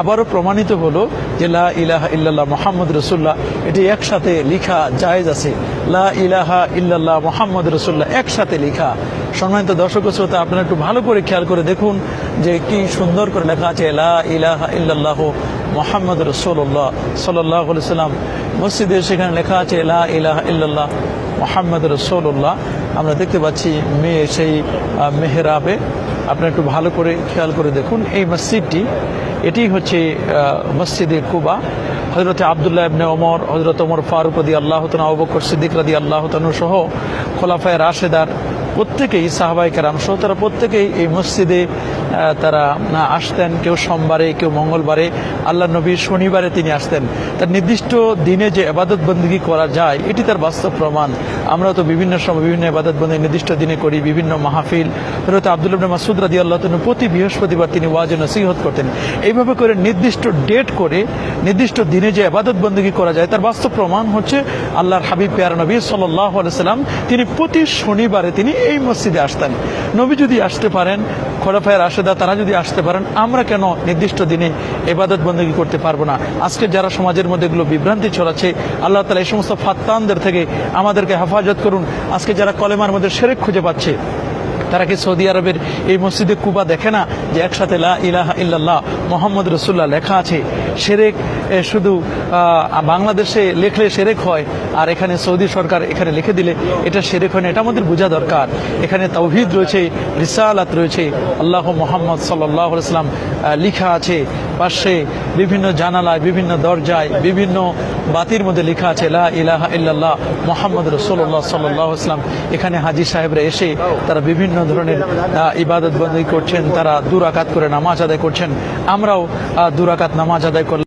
আবারও প্রমাণিত হলো যে লা ইলাহা ইল্লাল্লাহ মোহাম্মদ রসুল্লাহ এটি একসাথে লিখা জায়েজ আছে। লা ইলাহা ইল্লাল্লাহ মোহাম্মদ রসুল্লাহ একসাথে লিখা। সম্মানিত দর্শক শ্রোতা, আপনারা একটু ভালো করে খেয়াল করে দেখুন যে কি সুন্দর করে লেখা আছে, লা ইলাহা ইল্লাল্লাহ মোহাম্মদ রসুল্লাহ সাল্লাহ সাল্লাম মসজিদে সেখানে লেখা আছে, লা ইলাহা ইল্লাল্লাহ মোহাম্মদ রসুল্লাহ আমরা দেখতে পাচ্ছি মেয়ে সেই মেহরাবে। আপনারা একটু ভালো করে খেয়াল করে দেখুন। এই মসজিদটি, এটি হচ্ছে মসজিদে কুবা। হজরত আবদুল্লাহ ইবনে ওমর হজরত ওমর ফারুক রদি আল্লাহ তানা অবকর সিদ্দিক রদি আল্লাহ তানু সহ খোলাফায় রাশেদার প্রত্যেকেই সাহাবাই কারাম সহ, তারা প্রত্যেকেই এই মসজিদে তারা আসতেন, কেউ সোমবারে, কেউ মঙ্গলবারে। আল্লাহ নবী শনিবারে তিনি আসতেন। তার নির্দিষ্ট দিনে যে আবাদত বন্দী করা যায়, এটি তার বাস্তব প্রমাণ। আমরা তো বিভিন্ন সময় বিভিন্ন আবাদত বন্দী নির্দিষ্ট দিনে করি, বিভিন্ন মাহফিল। হজরত আব্দুল ইবনে মাসুদ রাদি আল্লাহ প্রতি বৃহস্পতিবার তিনি ওয়াজ নসিহত করতেন। এইভাবে করে নির্দিষ্ট ডেট করে, নির্দিষ্ট দিনে যে আবাদত বন্দী করা যায়, তার বাস্তব প্রমাণ হচ্ছে আল্লাহর হাবিব, পেয়ার নবী সাল্লাম, তিনি প্রতি শনিবারে তিনি এই মসজিদে আসতেন। নবী যদি আসতে পারেন খোলাফায়ের আশেদা তারা যদি আসতে পারেন, আমরা কেন নির্দিষ্ট দিনে এবাদত বন্দী করতে পারব না? আজকে যারা সমাজের মধ্যে এগুলো বিভ্রান্তি ছড়াচ্ছে, আল্লাহ তালা এই সমস্ত ফাত্তানদের থেকে আমাদেরকে হেফাজত করুন। আজকে যারা কলেমার মধ্যে সেরেক খুঁজে পাচ্ছে তারা কি সৌদি আরবের এই মসজিদে কুবা দেখে না যে একসাথে লা মোহাম্মদ রসুল্লাহ লেখা আছে? সেরেক শুধু বাংলাদেশে লেখলে সেরেক হয়, আর এখানে সৌদি সরকার এখানে লিখে দিলে এটা সেরেক হয় না, এটা আমাদের বোঝা দরকার। এখানে তৌহিদ রয়েছে, রিসালাত রয়েছে, আল্লাহ মোহাম্মদ সাল্লাহ সাল্লাম লিখা আছে। পাশে বিভিন্ন জানালায়, বিভিন্ন দরজায়, বিভিন্ন বাতির মধ্যে লেখা আছে, লা ইলাহা ইল্লাল্লাহ মোহাম্মদ রসোল্লাহ সাল্লাহ ইসলাম এখানে হাজি সাহেবরা এসে তারা বিভিন্ন ধরনের ইবাদত বন্দী করছেন, তারা দুরাকাত করে নামাজ আদায় করছেন। আমরাও দুরাকাত নামাজ আদায় করলাম।